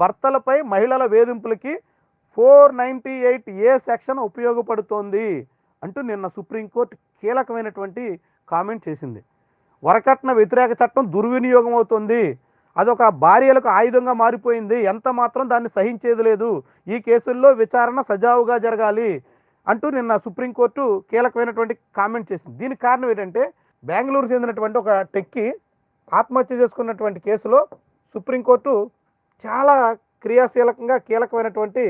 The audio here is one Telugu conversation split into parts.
భర్తలపై మహిళల వేధింపులకి four ninety eight A section ఉపయోగపడుతోంది అంటూ నిన్న సుప్రీంకోర్టు కీలకమైనటువంటి కామెంట్ చేసింది. వరకట్న వ్యతిరేక చట్టం దుర్వినియోగం అవుతుంది. అదొక భార్యలకు ఆయుధంగా మారిపోయింది. ఎంత మాత్రం దాన్ని సహించేది లేదు. ఈ కేసుల్లో విచారణ సజావుగా జరగాలి అంటూ నిన్న సుప్రీంకోర్టు కీలకమైనటువంటి కామెంట్ చేసింది. దీనికి కారణం ఏంటంటే బెంగళూరు చెందినటువంటి ఒక టెక్కి ఆత్మహత్య చేసుకున్నటువంటి కేసులో సుప్రీంకోర్టు చాలా క్రియాశీలకంగా కీలకమైనటువంటి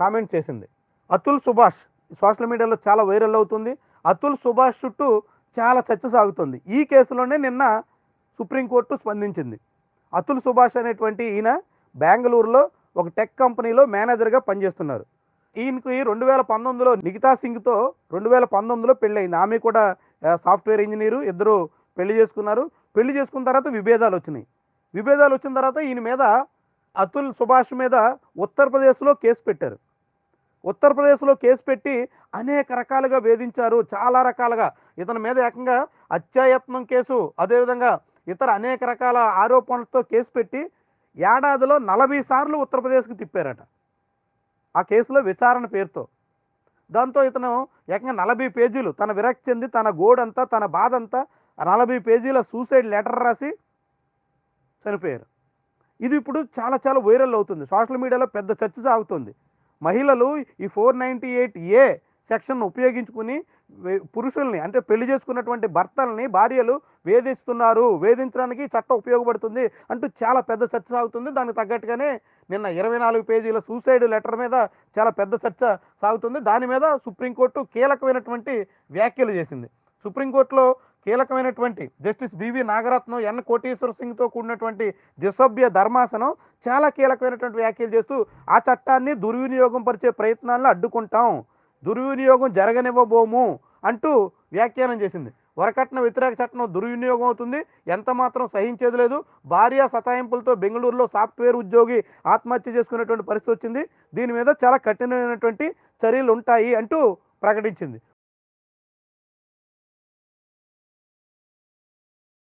కామెంట్ చేసింది. అతుల్ సుభాష్ సోషల్ మీడియాలో చాలా వైరల్ అవుతుంది. అతుల్ సుభాష్ చుట్టూ చాలా చర్చ సాగుతుంది. ఈ కేసులోనే నిన్న సుప్రీంకోర్టు స్పందించింది. అతుల్ సుభాష్ అనేటువంటి ఈయన బెంగళూరులో ఒక టెక్ కంపెనీలో మేనేజర్గా పనిచేస్తున్నారు. ఈయనకి రెండు వేల పంతొమ్మిదిలో నిగితా సింగ్తో రెండు వేల పంతొమ్మిదిలో పెళ్ళయింది. ఆమె కూడా సాఫ్ట్వేర్ ఇంజనీరు ఇద్దరు పెళ్ళి చేసుకున్నారు. పెళ్ళి చేసుకున్న తర్వాత విభేదాలు వచ్చినాయి. విభేదాలు వచ్చిన తర్వాత ఈయన మీద అతుల్ సుభాష్ మీద ఉత్తరప్రదేశ్లో కేసు పెట్టారు. ఉత్తరప్రదేశ్లో కేసు పెట్టి అనేక రకాలుగా వేధించారు. చాలా రకాలుగా. ఇతని మీద ఏకంగా అత్యాయత్నం కేసు అదేవిధంగా ఇతర అనేక రకాల ఆరోపణలతో కేసు పెట్టి ఏడాదిలో నలభై సార్లు ఉత్తరప్రదేశ్కి తిప్పారట. ఆ కేసులో విచారణ పేరుతో. దాంతో ఇతను ఏకంగా నలభై పేజీలు తన విరక్తి చెంది తన గోడంతా తన బాధ అంతా నలభై పేజీల సూసైడ్ లెటర్ రాసి చనిపోయారు. ఇది ఇప్పుడు చాలా చాలా వైరల్ అవుతుంది. సోషల్ మీడియాలో పెద్ద చర్చ సాగుతుంది. మహిళలు ఈ four ninety eight A section ఉపయోగించుకుని పురుషుల్ని అంటే పెళ్ళి చేసుకున్నటువంటి భర్తల్ని భార్యలు వేధిస్తున్నారు. వేధించడానికి చట్టం ఉపయోగపడుతుంది అంటూ చాలా పెద్ద చర్చ సాగుతుంది. దానికి తగ్గట్టుగానే నిన్న ఇరవై నాలుగు పేజీల సూసైడ్ లెటర్ మీద చాలా పెద్ద చర్చ సాగుతుంది. దాని మీద సుప్రీంకోర్టు కీలకమైనటువంటి వ్యాఖ్యలు చేసింది. సుప్రీంకోర్టులో కీలకమైనటువంటి justice BV Nagaratnam N. Koteswara సింగ్తో కూడినటువంటి ద్విసభ్య ధర్మాసనం చాలా కీలకమైనటువంటి వ్యాఖ్యలు చేస్తూ ఆ చట్టాన్ని దుర్వినియోగం పరిచే ప్రయత్నాలను అడ్డుకుంటాం. దుర్వినియోగం జరగనివ్వబోము అంటూ వ్యాఖ్యానం చేసింది. వరకట్న వ్యతిరేక చట్టం దుర్వినియోగం అవుతుంది. ఎంత మాత్రం సహించేది లేదు. భార్య సతాయింపులతో బెంగళూరులో సాఫ్ట్వేర్ ఉద్యోగి ఆత్మహత్య చేసుకునేటువంటి పరిస్థితి వచ్చింది. దీని మీద చాలా కఠినమైనటువంటి చర్యలు ఉంటాయి అంటూ ప్రకటించింది.